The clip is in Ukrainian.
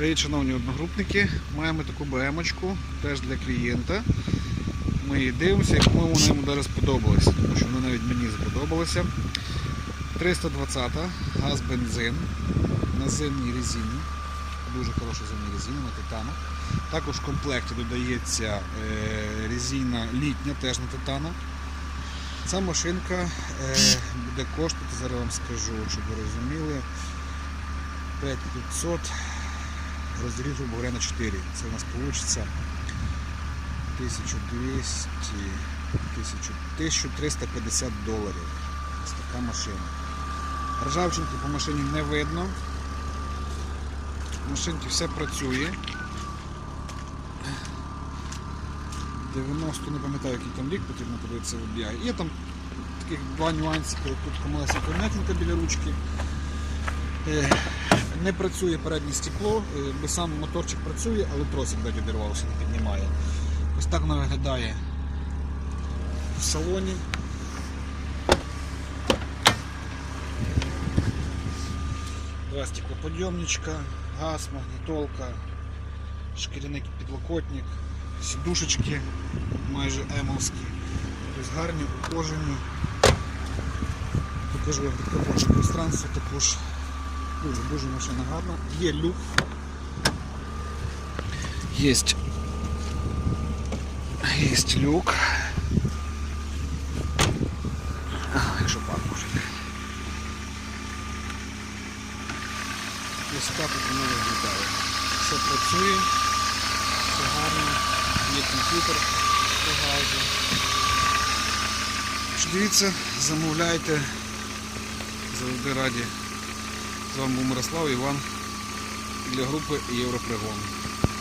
Привіт, шановні одногрупники. Маємо таку БМ-очку, теж для клієнта. Ми її дивимося, як вона йому зараз сподобалася, тому що вона навіть мені сподобалася. 320 газ бензин на зимній резині. Дуже хороша зимня резина на титанах. Також в комплекті додається е, резина літня, теж на титанах. Ця машинка е, буде коштувати, зараз вам скажу, щоб ви розуміли, 5500 розділити, грубо говоря, на 4. Це у нас вийде 1200, 1350 доларів. Ось така машина. Ржавчинки по машині не видно. В машинці все працює. 90, не пам'ятаю, який там рік потрібно подивитися в BI. Є там таких два нюансики. Тут комалесенька вмятинка біля ручки. Не працює переднє стекло, е, бо сам моторчик працює, але тросик відірвався, не піднімає. Ось так вона виглядає в салоні. Два стеклоподйомничка, газ, магнітолка, шкіряний підлокотник, сідушечки майже емовські, тобто гарні, ухожені. Покажу вам підкапотне пространство також. Дуже дуже машина гарна. Є люк. Єсть. Єсть люк. Якщо паркушик. Ось так от воно виглядає. Все працює, все гарно, є комп'ютер по газу. Дивіться, замовляйте, завжди раді. З вами був Мирослав Іван для групи Європригон.